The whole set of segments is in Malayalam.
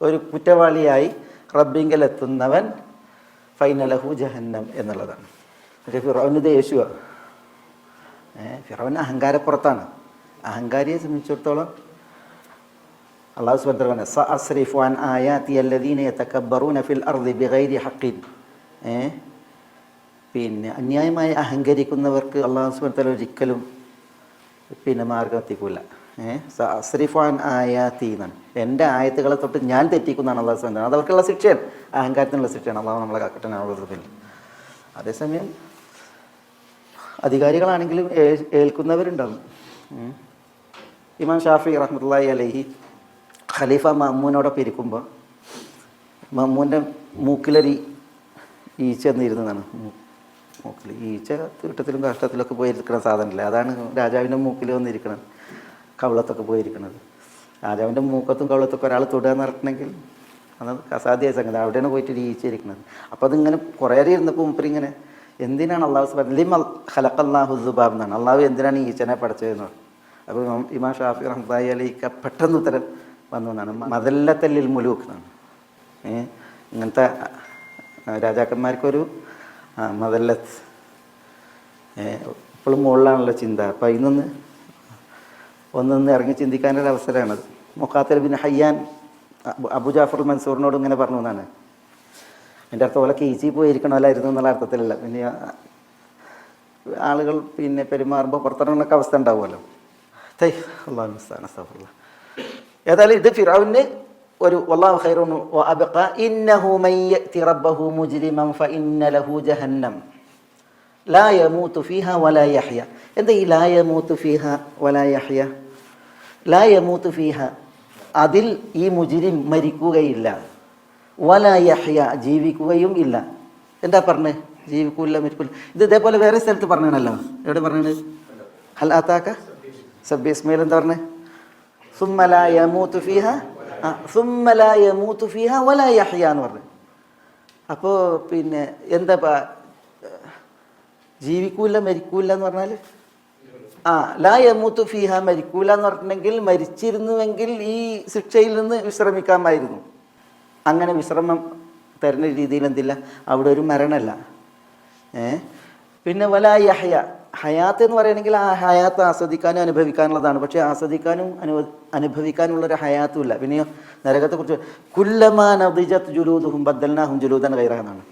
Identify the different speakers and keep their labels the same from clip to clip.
Speaker 1: ഒരു കുറ്റവാളിയായി റബ്ബിങ്കലെത്തുന്നവൻ ഫൈനലഹു ജഹന്നം എന്നുള്ളതാണ്. പക്ഷേ ഫിറോവിന് ദേഷ്യ ഫിറോവിന് അഹങ്കാരപ്പുറത്താണ്. അഹങ്കാരിയെ സംബന്ധിച്ചിടത്തോളം അള്ളാഹു സുബന്ധ സ അസ്രിഫു ആയാത്തി അല്ലദീനെ യതകബ്ബറൂന ഫിൽ അർദി ബിഗൈരി ഏ പിന്നെ അന്യായമായി അഹങ്കരിക്കുന്നവർക്ക് അള്ളാഹു സുബന്ധ ഒരിക്കലും പിന്നെ മാർഗം എത്തിക്കൂല. ഏ? സ അസ്രിഫു അൻ ആയാത്തി എന്റെ ആയത്തുകളെ തൊട്ട് ഞാൻ തെറ്റിക്കുന്നതാണ് അള്ളാഹു സ്വന്തം അത് അവർക്കുള്ള ശിക്ഷയാണ്. അഹങ്കാരത്തിനുള്ള ശിക്ഷയാണ്. അള്ളാഹു നമ്മളെ കാക്കട്ടനാവുള്ളതിൽ അതേസമയം അധികാരികളാണെങ്കിലും ഏൽക്കുന്നവരുണ്ടാവും. ഇമാം ഷാഫി റഹ്മത്തുള്ളാഹി അലഹി ഖലീഫ മമ്മൂനോടൊപ്പം ഇരിക്കുമ്പോൾ മമ്മൂന്റെ മൂക്കിലൊരു ഈച്ച എന്നിരുന്നതാണ് മൂക്കിൽ ഈച്ച തീട്ടത്തിലും കഷ്ടത്തിലൊക്കെ പോയിരിക്കുന്ന സാധനമില്ല അതാണ് രാജാവിന്റെ മൂക്കിൽ വന്നിരിക്കുന്നത് കവളത്തൊക്കെ പോയിരിക്കുന്നത്. രാജാവിന്റെ മൂക്കത്തും കവളത്തൊക്കെ ഒരാൾ തൊടുക എന്ന് പറഞ്ഞിട്ടുണ്ടെങ്കിൽ അത് അസാധ്യമായ സംഗതി. അവിടെയാണ് പോയിട്ട് ജീവിച്ചിരിക്കുന്നത്. അപ്പോൾ അതിങ്ങനെ കുറേ നേരം ഇരുന്നപ്പോൾ മുപ്പരിങ്ങനെ എന്തിനാണ് അള്ളാഹു സുബാൻ ലിം ഖലഖല്ലാഹു ദുബാബ് എന്നാണ് അള്ളാഹു എന്തിനാണ് ഈച്ചനെ പഠിച്ചതെന്ന് അപ്പോൾ ഇമാ ഷാഫി റഹ്മത്തായി അലിക്ക പെട്ടെന്ന് ഉത്തരം വന്നു എന്നാണ്. മതല്ലത്തല്ലിൽ മുലൂക്ക് എന്നാണ്. ഇങ്ങനത്തെ രാജാക്കന്മാർക്കൊരു മതല്ലത്ത് ഇപ്പോഴും മുകളിലാണല്ലോ ചിന്ത. അപ്പോൾ അതിൽ നിന്ന് ഒന്നൊന്ന് ഇറങ്ങി ചിന്തിക്കാനൊരു അവസരമാണത്. Muqatil bin Hayyan Abu- Jafar മൻസൂറിനോട് ഇങ്ങനെ പറഞ്ഞു എന്നാണ്. എന്റെ അർത്ഥം പോലെ കീച്ചി പോയിരിക്കണമല്ലായിരുന്നു എന്നുള്ള അർത്ഥത്തിലല്ല. പിന്നെ ആളുകൾ പിന്നെ പെരുമാറുമ്പോൾ പുറത്തിറങ്ങുന്നൊക്കെ അവസ്ഥ ഉണ്ടാവുമല്ലോ. തൈ അള്ളാഹു മുസ്താൻ. ഏതായാലും ഇത് ഫിറാവിന് ഒരു വല്ലാഹു വ അബഖ ഇന്നഹു മൻ റബ്ബഹു മുജ്രിമൻ ഫഇന്ന ലഹു ജഹന്നം. ലാ യമൂതു ഫീഹ വലാ യഹ്യ. എന്താ ഈ ലാ യമൂതു ഫീഹ വലാ യഹ്യ? ലാ ഫീഹ. അതിൽ ഈ മുജിരിം മരിക്കുകയില്ല. വല യഹ്യ ജീവിക്കുകയും ഇല്ല. എന്താ പറഞ്ഞ്? ജീവിക്കൂല മരിക്കൂല. ഇത് ഇതേപോലെ വേറെ സ്ഥലത്ത് പറഞ്ഞാണല്ലോ. എവിടെ പറഞ്ഞത്? ഹൽ ആത്താക്ക സബ്ബി ഇസ്മയിൽ എന്താ പറഞ്ഞത് സുമ്മല യമൂത്തു ഫീഹ. സുമ്മല യമൂത്തു ഫീഹ വല എന്ന് പറഞ്ഞു. അപ്പോൾ പിന്നെ എന്താ ജീവിക്കൂല മരിക്കൂല എന്ന് പറഞ്ഞാൽ ആ ലാ യമൂത്തു ഫീഹ മരിക്കൂല എന്ന് പറഞ്ഞിട്ടുണ്ടെങ്കിൽ മരിച്ചിരുന്നുവെങ്കിൽ ഈ ശിക്ഷയിൽ നിന്ന് വിശ്രമിക്കാമായിരുന്നു. അങ്ങനെ വിശ്രമം തരുന്ന രീതിയിൽ എന്തില്ല? അവിടെ ഒരു മരണമല്ല ഏ? പിന്നെ വല യഹ്യ ഹയാത്ത് എന്ന് പറയുകയാണെങ്കിൽ ആ ഹയാത്ത് ആസ്വദിക്കാനും അനുഭവിക്കാനുള്ളതാണ്. പക്ഷേ ആസ്വദിക്കാനും അനുവ അനുഭവിക്കാനുള്ളൊരു ഹയാത്തും ഇല്ല പിന്നെയോ നരകത്തെക്കുറിച്ച് കുല്ലമാ നദിജത്ത് ജുലൂദുഹും ബദ്ദൽനാഹും ജുലൂദൻ കൈറാന്നാണ്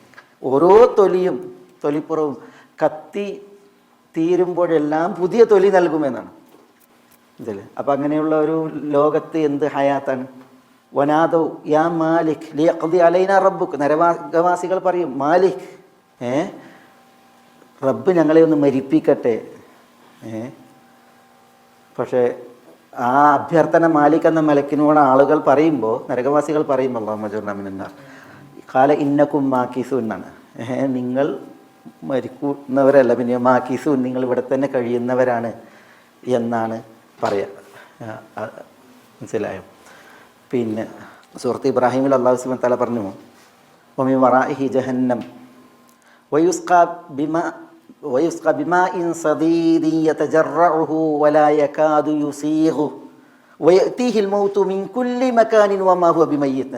Speaker 1: ഓരോ തൊലിയും തൊലിപ്പുറവും കത്തി തീരുമ്പോഴെല്ലാം പുതിയ തൊലി നൽകുമെന്നാണ്. ഇതിൽ. അപ്പം അങ്ങനെയുള്ള ഒരു ലോകത്ത് എന്ത് ഹയാത്താണ്? വനാദോ യാ മാലിക് ലിയഖ്ദി അലൈന റബ്ബുക്ക് നരവാസികൾ പറയും മാലിക് ഏ? റബ്ബ് ഞങ്ങളെ ഒന്ന് മരിപ്പിക്കട്ടെ. ഏ? പക്ഷേ ആ അഭ്യർത്ഥന മാലിക് എന്ന മലക്കിനോട് ആളുകൾ പറയുമ്പോൾ നരകവാസികൾ പറയുമ്പോൾ അള്ളാഹു മജുർണമിനാർ കാല ഇന്നക്കും മാക്കീസു എന്നാണ്. നിങ്ങൾ മരിക്കുന്നവരല്ല പിന്നെ മാക്കീസു നിങ്ങൾ ഇവിടെ തന്നെ കഴിയുന്നവരാണ് എന്നാണ് പറയുക ആ, ആ, മനസ്സിലായോ പിന്നെ സുഹൃത്ത് ഇബ്രാഹിമിൽ അള്ളാഹു സുബൻ തല പറഞ്ഞു ഒമി വറാഹി ജഹന്നം ويسقى بماء ويسقى بماء صديد يتجرعه ولا يكاد يسيغه ويأتيه الموت من كل مكان وما هو بميت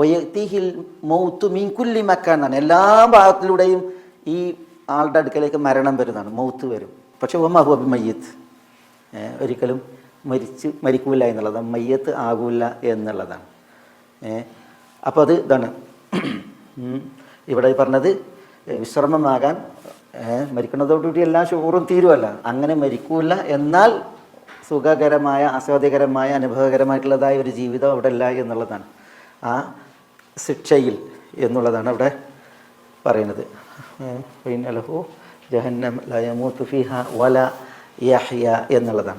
Speaker 1: വയത്തിഹിൽ മൗത്ത് മീൻ കുല്ലി മക്കാനാണ്. എല്ലാ ഭാഗത്തിലൂടെയും ഈ ആളുടെ അടുക്കലേക്ക് മരണം വരുന്നതാണ്. മൗത്ത് വരും. പക്ഷെ ഒമാഹു അബി മയ്യത്ത് ഒരിക്കലും മരിച്ച് മരിക്കൂല എന്നുള്ളതാണ്. മയ്യത്ത് ആകൂല എന്നുള്ളതാണ്. അപ്പോൾ അത് ഇതാണ്. ഇവിടെ പറഞ്ഞത് വിശ്രമമാകാൻ മരിക്കുന്നതോടുകൂടി എല്ലാ ഷോറും തീരുമല്ല അങ്ങനെ മരിക്കൂല എന്നാൽ സുഖകരമായ ആസ്വാദ്യകരമായ അനുഭവകരമായിട്ടുള്ളതായ ഒരു ജീവിതം അവിടെ ഇല്ല എന്നുള്ളതാണ്. ആ ശിക്ഷയിൽ എന്നുള്ളതാണ് അവിടെ പറയുന്നത്. ലഹു ജഹന്നം ലയമൂത്ത് ഫിഹ വല യഹ്യ എന്നുള്ളതാണ്.